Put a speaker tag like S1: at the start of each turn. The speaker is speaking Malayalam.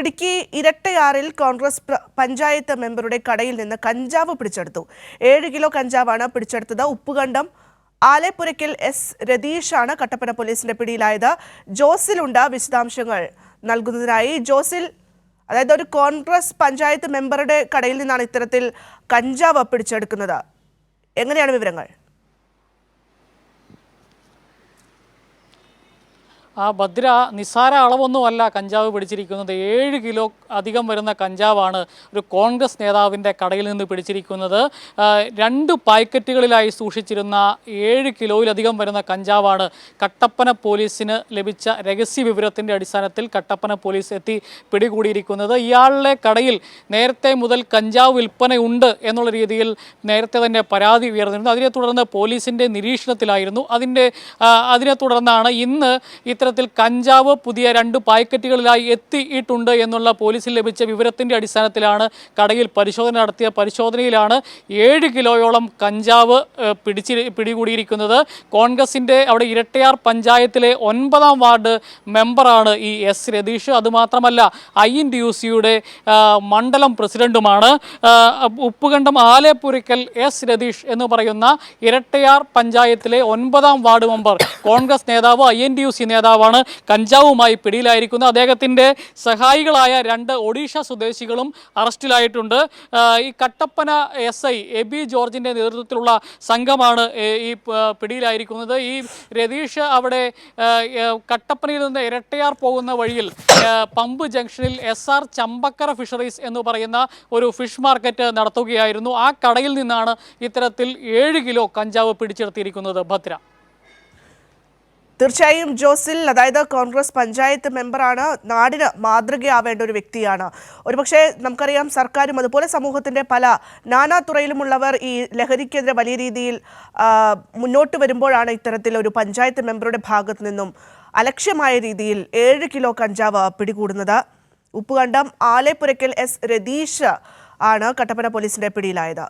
S1: ഇടുക്കി ഇരട്ടയാറിൽ കോൺഗ്രസ് പഞ്ചായത്ത് മെമ്പറുടെ കടയിൽ നിന്ന് കഞ്ചാവ് പിടിച്ചെടുത്തു. ഏഴ് കിലോ കഞ്ചാവാണ് പിടിച്ചെടുത്തത്. ഉപ്പുകണ്ടം ആലേപ്പുരയ്ക്കൽ എസ് രതീഷാണ് കട്ടപ്പന പോലീസിന്റെ പിടിയിലായത്. ജോസിലുണ്ട് വിശദാംശങ്ങൾ നൽകുന്നതിനായി. ജോസിൽ അതായത് ഒരു കോൺഗ്രസ് പഞ്ചായത്ത് മെമ്പറുടെ കടയിൽ നിന്നാണ് ഇത്തരത്തിൽ കഞ്ചാവ് പിടിച്ചെടുക്കുന്നത്. എങ്ങനെയാണ് വിവരങ്ങൾ?
S2: ആ ഭദ്ര നിസ്സാര അളവൊന്നുമല്ല കഞ്ചാവ് പിടിച്ചിരിക്കുന്നത്. ഏഴ് കിലോ അധികം വരുന്ന കഞ്ചാവാണ് ഒരു കോൺഗ്രസ് നേതാവിന്റെ കടയിൽ നിന്ന് പിടിച്ചിരിക്കുന്നത്. രണ്ട് പാക്കറ്റുകളിലായി സൂക്ഷിച്ചിരുന്ന ഏഴ് കിലോയിലധികം വരുന്ന കഞ്ചാവാണ് കട്ടപ്പന പോലീസിന് ലഭിച്ച രഹസ്യ വിവരത്തിന്റെ അടിസ്ഥാനത്തിൽ കട്ടപ്പന പോലീസ് എത്തി പിടികൂടിയിരിക്കുന്നത്. ഇയാളുടെ കടയിൽ നേരത്തെ മുതൽ കഞ്ചാവ് വിൽപ്പനയുണ്ട് എന്നുള്ള രീതിയിൽ നേരത്തെ തന്നെ പരാതി ഉയർന്നിരുന്നു. അതിനെ തുടർന്ന് പോലീസിന്റെ നിരീക്ഷണത്തിലായിരുന്നു. അതിന്റെ അതിനെ തുടർന്നാണ് ഇന്ന് ഇത്തരത്തിൽ കഞ്ചാവ് പുതിയ രണ്ട് പായ്ക്കറ്റുകളിലായി എത്തിയിട്ടുണ്ട് എന്നുള്ള പോലീസിൽ ലഭിച്ച വിവരത്തിന്റെ അടിസ്ഥാനത്തിലാണ് കടയിൽ പരിശോധന നടത്തിയ പരിശോധനയിലാണ് ഏഴ് കിലോയോളം കഞ്ചാവ് പിടിച്ച് പിടികൂടിയിരിക്കുന്നത്. കോൺഗ്രസിന്റെ അവിടെ ഇരട്ടയാർ പഞ്ചായത്തിലെ ഒൻപതാം വാർഡ് മെമ്പറാണ് ഈ എസ് രതീഷ്. അതുമാത്രമല്ല ഐ എൻ ഡി യു സിയുടെ മണ്ഡലം പ്രസിഡന്റുമാണ്. ഉപ്പുകണ്ടം ആലേപ്പുരയ്ക്കൽ എസ് രതീഷ് എന്ന് പറയുന്ന ഇരട്ടയാർ പഞ്ചായത്തിലെ ഒൻപതാം വാർഡ് മെമ്പർ. കോൺഗ്രസ് നേതാവ് I N T U C നേതാവാണ്. കഞ്ചാവുമായി പിടിയിലായിരിക്കുന്നത് അദ്ദേഹത്തിന്റെ സഹായികളായ രണ്ട് ഒഡീഷ സ്വദേശികളും അറസ്റ്റിലായിട്ടുണ്ട്. ഈ കട്ടപ്പന എസ് ഐ എബി ജോർജിന്റെ നേതൃത്വത്തിലുള്ള സംഘമാണ് ഈ പിടിയിലായിരിക്കുന്നത്. ഈ രതീഷ് അവിടെ കട്ടപ്പനയിൽ നിന്ന് ഇരട്ടയാർ പോകുന്ന വഴിയിൽ പമ്പ് ജംഗ്ഷനിൽ എസ് ആർ ചമ്പക്കര ഫിഷറീസ് എന്ന് പറയുന്ന ഒരു ഫിഷ് മാർക്കറ്റ് നടത്തുകയായിരുന്നു. ആ കടയിൽ നിന്നാണ് ഇത്തരത്തിൽ ഏഴ് കിലോ കഞ്ചാവ് പിടിച്ചെടുത്തിരിക്കുന്നത്. ഭദ്ര.
S1: തീർച്ചയായും ജോസിൽ അതായത് കോൺഗ്രസ് പഞ്ചായത്ത് മെമ്പറാണ് നാടിന് മാതൃകയാവേണ്ട ഒരു വ്യക്തിയാണ്. ഒരുപക്ഷെ നമുക്കറിയാം സർക്കാരും അതുപോലെ സമൂഹത്തിന്റെ പല നാനാ തുറയിലുമുള്ളവർ ഈ ലഹരിക്കെതിരെ വലിയ രീതിയിൽ മുന്നോട്ട് വരുമ്പോഴാണ് ഇത്തരത്തിൽ ഒരു പഞ്ചായത്ത് മെമ്പറുടെ ഭാഗത്തു നിന്നും അലക്ഷ്യമായ രീതിയിൽ ഏഴ് കിലോ കഞ്ചാവ് പിടികൂടുന്നത്. ഉപ്പുകണ്ടം ആലേപ്പുരയ്ക്കൽ എസ് രതീഷ് ആണ് കട്ടപ്പന പോലീസിന്റെ പിടിയിലായത്.